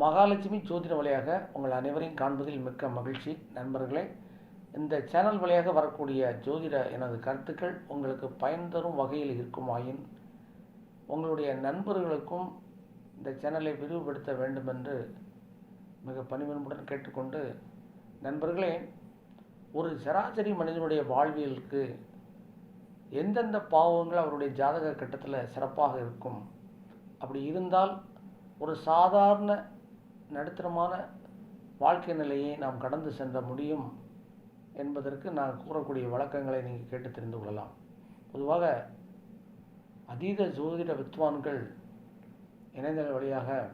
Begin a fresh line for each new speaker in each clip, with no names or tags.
மகாலட்சுமி ஜோதிட வழியாக உங்கள் அனைவரையும் காண்பதில் மிக்க மகிழ்ச்சி. நண்பர்களே இந்த சேனல் வழியாக வரக்கூடிய ஜோதிட எனது கருத்துக்கள் உங்களுக்கு பயன் தரும் வகையில் இருக்குமாயின் உங்களுடைய நண்பர்களுக்கும் இந்த சேனலை விரிவுபடுத்த வேண்டும் என்று மிக பணிவன்புடன் கேட்டுக்கொண்டு நண்பர்களே ஒரு சராசரி மனிதனுடைய வாழ்வியலுக்கு எந்தெந்த பாவங்கள் அவருடைய ஜாதக கட்டத்தில் சிறப்பாக இருக்கும்? அப்படி இருந்தால் ஒரு சாதாரண நடுத்தரமான வாழ்க்கை நிலையை நாம் கடந்து சென்ற முடியும் என்பதற்கு நான் கூறக்கூடிய வழக்கங்களை நீங்கள் கேட்டு தெரிந்து கொள்ளலாம். பொதுவாக அதீத ஜோதிட வித்வான்கள் இணையதள வழியாக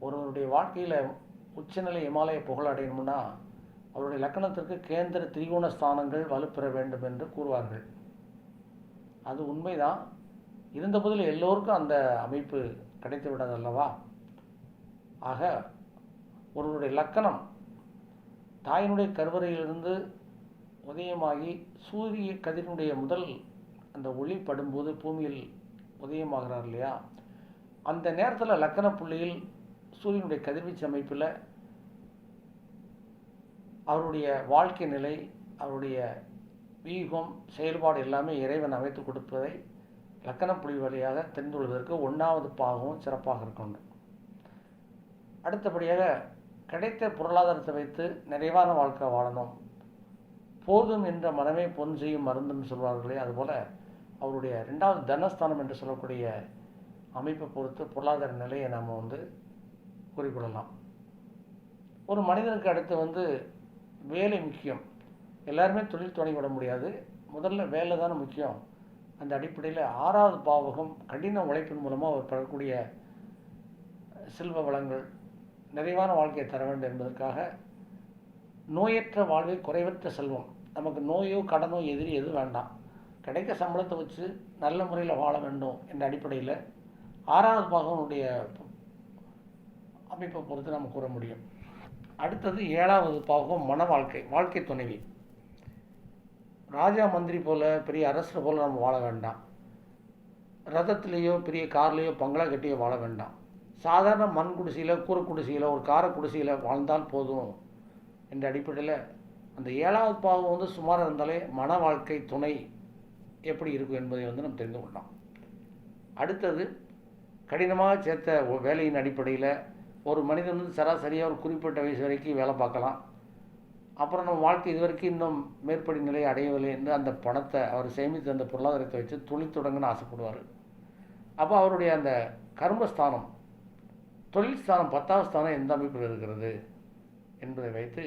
ஒருவருடைய வாழ்க்கையில் உச்சநிலை இமாலய புகழ் அடையணும்னா அவருடைய லக்கணத்திற்கு கேந்திர திரிகோண ஸ்தானங்கள் வலுப்பெற வேண்டும் என்று கூறுவார்கள். அது உண்மைதான். இருந்தபோதில் எல்லோருக்கும் அந்த அமைப்பு கிடைத்து விடாது அல்லவா ஆக ஒருவருடைய லக்கணம் தாயினுடைய கருவறையிலிருந்து உதயமாகி சூரிய கதிரினுடைய முதல் அந்த ஒளி படும்போது பூமியில் உதயமாகிறார் இல்லையா? அந்த நேரத்தில் லக்கண புள்ளியில் சூரியனுடைய கதிர்வீச்சு அமைப்பில் அவருடைய வாழ்க்கை நிலை அவருடைய வீகம் செயல்பாடு எல்லாமே இறைவன் அமைத்து கொடுப்பதை லக்கண புள்ளி வழியாக தெரிந்து கொள்வதற்கு ஒன்றாவது பாகமும் சிறப்பாக இருக்கணும். அடுத்தபடியாக கிடைத்த பொருளாதாரத்தை வைத்து நிறைவான வாழ்க்கை வாழணும். போதும் என்ற மனமே பொன் செய்யும் மருந்துன்னு சொல்வார்களே அதுபோல் அவருடைய ரெண்டாவது தனஸ்தானம் என்று சொல்லக்கூடிய அமைப்பை பொறுத்து பொருளாதார நிலையை நாம் வந்து குறிப்பிடலாம். ஒரு மனிதனுக்கு அடுத்து வந்து வேலை முக்கியம். எல்லாருமே தொழில் தொடங்கி விட முடியாது. முதல்ல வேலை தானே முக்கியம். அந்த அடிப்படையில் ஆறாவது பாவகம் கடின உழைப்பின் மூலமாக அவர் பெறக்கூடிய செல்வ வளங்கள் நிறைவான வாழ்க்கையை தர வேண்டும் என்பதற்காக நோயற்ற வாழ்வை குறைவற்ற செல்வம். நமக்கு நோயோ கடனோ எதிரி எதுவும் வேண்டாம். கிடைக்க சம்பளத்தை வச்சு நல்ல முறையில் வாழ வேண்டும் என்ற அடிப்படையில் ஆறாவது பாகவனுடைய அமைப்பை பொறுத்து நம்ம கூற முடியும். அடுத்தது ஏழாவது பாகம் மன வாழ்க்கை வாழ்க்கை துணைவி. ராஜா மந்திரி போல் பெரிய அரசர் போல் நம்ம வாழ வேண்டாம். ரதத்துலேயோ பெரிய கார்லேயோ பங்களா கட்டியோ வாழ வேண்டாம். சாதாரண மண் குடிசையில் கூரை குடிசையில் ஒரு கார குடிசையில் வாழ்ந்தால் போதும் என்ற அடிப்படையில் அந்த ஏழாவது பாவம் வந்து சுமாராக இருந்தாலே மன வாழ்க்கை துணை எப்படி இருக்கும் என்பதை வந்து நம்ம தெரிந்து கொள்ளலாம். அடுத்தது கடினமாக சேர்த்த வேலையின் அடிப்படையில் ஒரு மனிதன் வந்து சராசரியாக ஒரு குறிப்பிட்ட வயசு வரைக்கும் வேலை பார்க்கலாம். அப்புறம் நம்ம வாழ்க்கை இது வரைக்கும் இன்னும் மேற்படி நிலை அடையவில்லை என்று அந்த பணத்தை அவர் சேமித்து அந்த பொருளாதாரத்தை வச்சு துணி தொடங்கன்னு ஆசைப்படுவார். அப்போ அவருடைய அந்த கர்மஸ்தானம் தொழில் ஸ்தானம் பத்தாவது ஸ்தானம் எந்த அமைப்பில் இருக்கிறது என்பதை வைத்து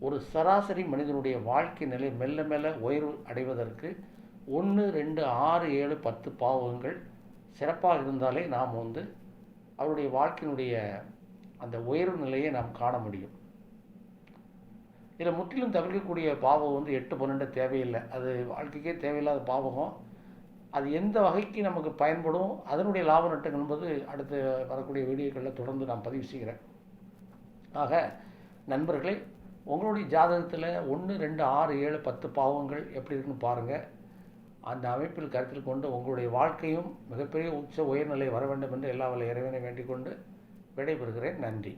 ஒரு சராசரி மனிதனுடைய வாழ்க்கை நிலை மெல்ல மெல்ல உயர்வு அடைவதற்கு ஒன்று ரெண்டு ஆறு ஏழு பத்து பாவகங்கள் சிறப்பாக இருந்தாலே நாம் வந்து அவருடைய வாழ்க்கையினுடைய அந்த உயர்வு நிலையை நாம் காண முடியும். இதில் முற்றிலும் தவிர்க்கக்கூடிய பாவம் வந்து எட்டு பன்னெண்டு தேவையில்லை. அது வாழ்க்கைக்கே தேவையில்லாத பாவகம். அது எந்த வகைக்கு நமக்கு பயன்படும் அதனுடைய லாப நட்டங்கள் என்பது அடுத்து வரக்கூடிய வீடியோக்களில் தொடர்ந்து நான் பதிவு செய்கிறேன். ஆக நண்பர்களே உங்களுடைய ஜாதகத்தில் ஒன்று ரெண்டு ஆறு ஏழு பத்து பாவங்கள் எப்படி இருக்குன்னு பாருங்கள் அந்த அமைப்பில் கருத்தில் கொண்டு உங்களுடைய வாழ்க்கையும் மிகப்பெரிய உச்ச உயர்நிலை வர வேண்டும் என்று எல்லா வல்ல இறைவனை வேண்டிக் கொண்டு விடைபெறுகிறேன். நன்றி.